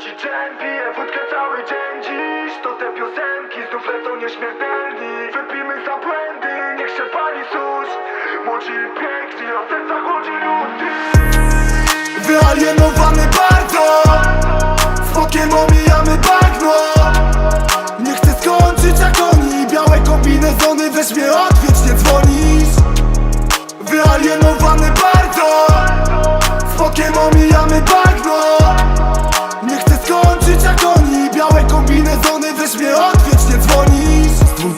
leci dzień, piję wódkę cały dzień. Dziś To te piosenki znów lecą nieśmiertelni. Wypijmy za błędy, niech się pali susz Młodzi piękni, a serca chłodzi luty Wyalienowany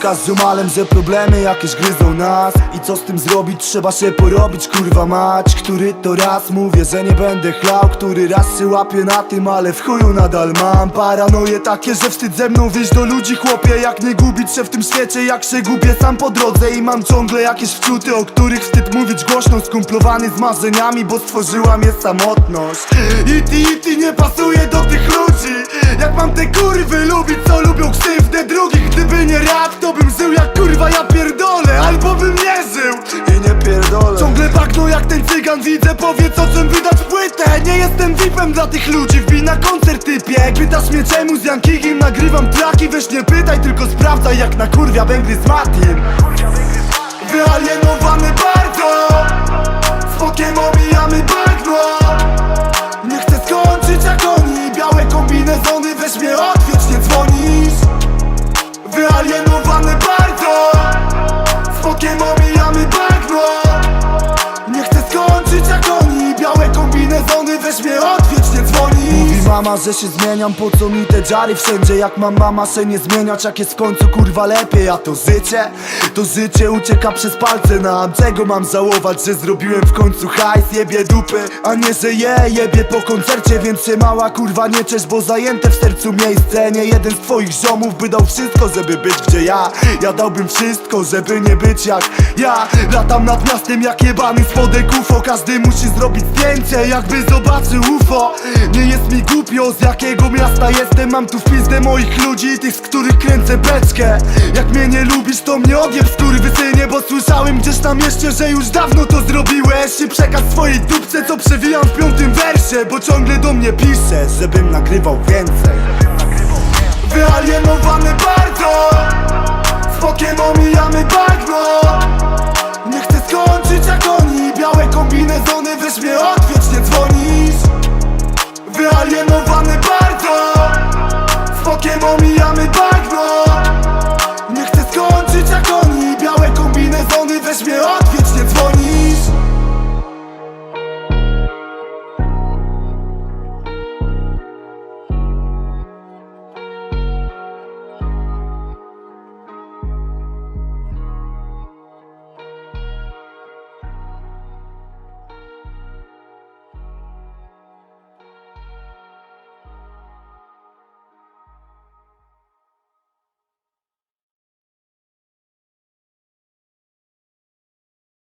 dzwonisz Z ziomalem, że problemy jakieś gryzą nas. I co z tym zrobić? Trzeba się porobić, kurwa mać. Który to raz? Mówię, że nie będę chlał. Który raz się łapię na tym, ale w chuju nadal mam. Paranoje takie, że wstyd ze mną wyjść do ludzi chłopie. Jak nie gubić się w tym świecie, jak się gubię sam po drodze. I mam ciągle jakieś wczuty, o których wstyd mówić głośno. Skumplowany z marzeniami, bo stworzyła mnie samotność. I ty, i ty nie pasuje do tych ludzi. Jak mam te kurwy lubić, pierdolę Ciągle bagno jak ten cygan widzę, powiedz o czym wydać płytę. Nie jestem VIPem dla tych ludzi, wbij na koncert typie. Pytasz mnie czemu z Jankigiem nagrywam traki Weź nie pytaj, tylko sprawdzaj jak na kurwia węgry z Matim kombinezony, weź mnie odwiedź, mama, że się zmieniam, po co mi te dziary wszędzie? Jak mam mama się nie zmieniać, jak jest w końcu kurwa lepiej. A to życie, to życie ucieka przez palce nam. Czego mam żałować, że zrobiłem w końcu hajs? Jebie dupy, a nie że je, jebie po koncercie. Więc się mała kurwa nie czesz, bo zajęte w sercu miejsce. Nie jeden z twoich ziomów by dał wszystko, żeby być gdzie ja. Ja dałbym wszystko, żeby nie być jak ja. Latam nad miastem jak jebany spodek UFO Każdy musi zrobić zdjęcie, jakby zobaczył UFO Nie jest mi głupio, z jakiego miasta jestem. Mam tu w pizdę moich ludzi, tych z których kręcę beczkę. Jak mnie nie lubisz, to mnie odjeb skurwysynie Bo słyszałem gdzieś na mieście, że już dawno to zrobiłeś. I przekaz swojej dupce, co przewijam w piątym wersie Bo ciągle do mnie pisze, żebym nagrywał więcej. Wyalienowany bardzo Z bokiem omijamy bagno laisse mieux